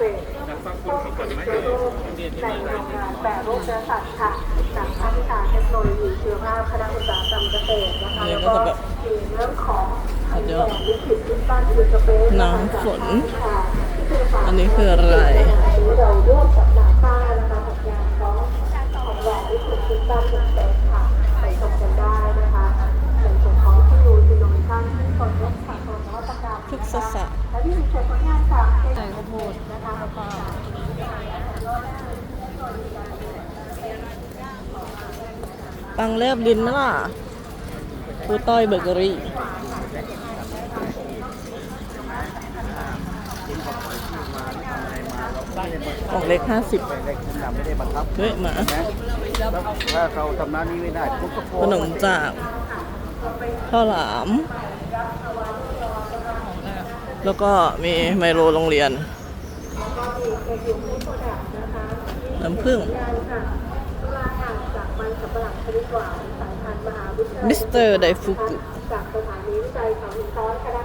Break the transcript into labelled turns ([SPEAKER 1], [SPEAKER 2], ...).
[SPEAKER 1] ษตรต้นผลเชื้อโรคในโรงงานแปรรูปเนื้อสัตว์ค่ะจากภาควิชาเทคโนโลยีชีวภาพคณะอุตสาหกรรมเกษตรนะคะแล้วก็มีเรื่องของไอเดียวิกฤตที่บ้านคือสเปซ
[SPEAKER 2] น้ำฝนอันนี้คืออะไร
[SPEAKER 1] เราร่วมกับนาซ่านะคะทำงานของของแหวนวิกฤตที่บ้านคือสเปซค่ะไปชมกันได้นะคะในส่วนของที่ดูซิโนเวชั่นซึ่งตนร่วมสานนวัตกรรม
[SPEAKER 2] พฤกษศาสตร์
[SPEAKER 1] และที่มีเชิญผลงานจากเทค
[SPEAKER 2] ใส่
[SPEAKER 1] โนโล
[SPEAKER 2] ข้าวโพ
[SPEAKER 1] ยี
[SPEAKER 2] ด
[SPEAKER 1] นะคะแล้วก็
[SPEAKER 2] ปังแลบลิ้นไหมล่ะครูต้อยเบเกอรี่กล่องเล็กห้าสิบ
[SPEAKER 3] เล็กนะไม่ได้บังคับ
[SPEAKER 2] เฮ้ยหมา
[SPEAKER 3] ถ้าเขาทำหน้านี้ไม่ได้
[SPEAKER 2] ขนมจากข้าวหลาม แล้วก็มีไมโลโรงเรียนน้ำผึ้ง
[SPEAKER 1] มันสำปะหลังชนิดหวานสายพันธุ์มหาวิทยาลัย
[SPEAKER 2] มิสเตอร์ไดฟุกุ
[SPEAKER 1] จากสถานีวิจัยเขาหินซ้อนคณะ